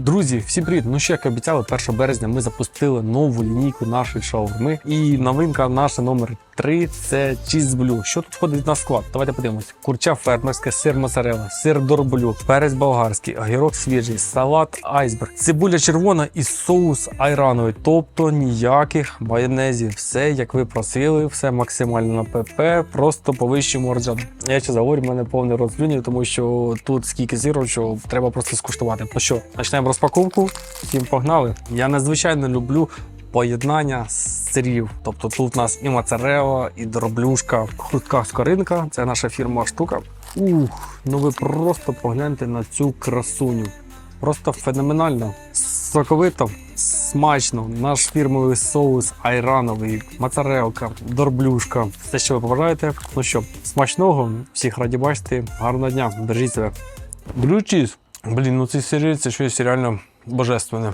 Друзі, всім привіт! Ну що, як обіцяли, 1 березня ми запустили нову лінійку нашої шаурми. І новинка наша номер 3 це чіз блю. Що тут входить на склад? Давайте подивимось. Курча фермерська, сир моцарелла, сир дорблю, перець болгарський, огірок свіжий, салат айсберг, цибуля червона і соус айрановий. Тобто ніяких майонезів. Все як ви просили, все максимально на ПП, просто по вищому орджану. Я ще говорю, в мене повний розлюнів, тому що тут скільки зірок, що треба просто скуштувати. Ну що, почнемо розпаковку. Всім погнали. Я надзвичайно люблю поєднання сирів. Тобто тут у нас і моцарелла, і дроблюшка, хрустка скоринка. Це наша фірмова штука. Ух, ну ви просто погляньте на цю красуню. Просто феноменально. Соковито, смачно. Наш фірмовий соус айрановий, моцарелка, дорблюшка. Все, що ви побажаєте. Ну що, смачного, всіх раді бачити. Гарного дня, бережіть себе. Блю чіз. Блін, ну ці сири це щось реально божественне.